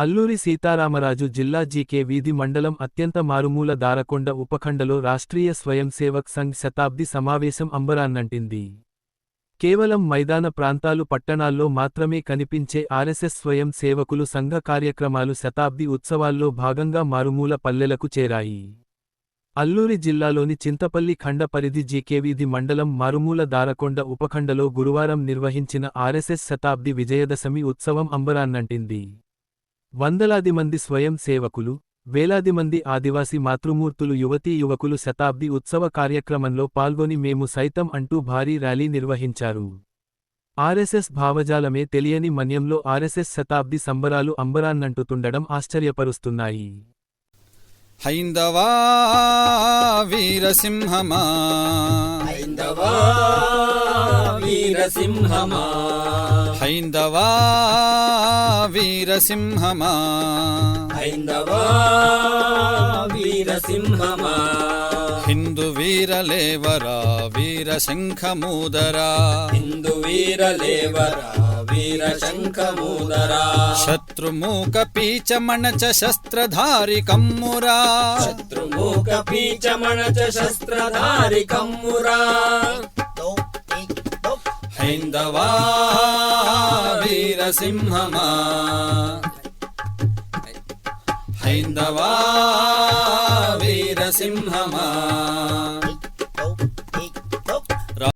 అల్లూరి సీతారామరాజు జిల్లా జీకే వీధి మండలం అత్యంత మారుమూల దారకొండ ఉపఖండలో రాష్ట్రీయ స్వయం సేవక్ సంఘ్ శతాబ్ది సమావేశం అంబరాన్నంటింది. కేవలం మైదాన ప్రాంతాలు పట్టణాల్లో మాత్రమే కనిపించే ఆర్ఎస్ఎస్ స్వయం సేవకులు సంఘ కార్యక్రమాలు శతాబ్ది ఉత్సవాల్లో భాగంగా మారుమూల పల్లెలకు చేరాయి. అల్లూరి జిల్లాలోని చింతపల్లి ఖండ పరిధి జీకేవీధి మండలం మారుమూల దారకొండ ఉపఖండలో గురువారం నిర్వహించిన ఆర్ఎస్ఎస్ శతాబ్ది విజయదశమి ఉత్సవం అంబరాన్నంటింది. వందలాది మంది స్వయం సేవకులు వేలాది మంది ఆదివాసీ మాతృమూర్తులు యువతీ యువకులు శతాబ్ది ఉత్సవ కార్యక్రమంలో పాల్గొని మేము సైతం అంటూ భారీ ర్యాలీ నిర్వహించారు. ఆర్ఎస్ఎస్ భావజాలమే తెలియని మన్యంలో ఆర్ఎస్ఎస్ శతాబ్ది సంబరాలు అంబరాన్నంటుతుండడం ఆశ్చర్యపరుస్తున్నాయి. హైందవా వీరసింహమా? హైందవా వీరసింహమా? హైందవా వీరసింహమా. హైందవా వీరసింహమా. హిందు వీరలేవరా వీరశంఖమూదరా. హిందు వీరలేవరా వీర శంఖమూదరా శత్రుమూక పీచమణచ శస్త్రధారి కమ్మురా. శత్రుమూక పీచమణచ శస్త్రధారి కమ్మురా. హైందవా వీరసింహమా హైందవా వీరసింహమా.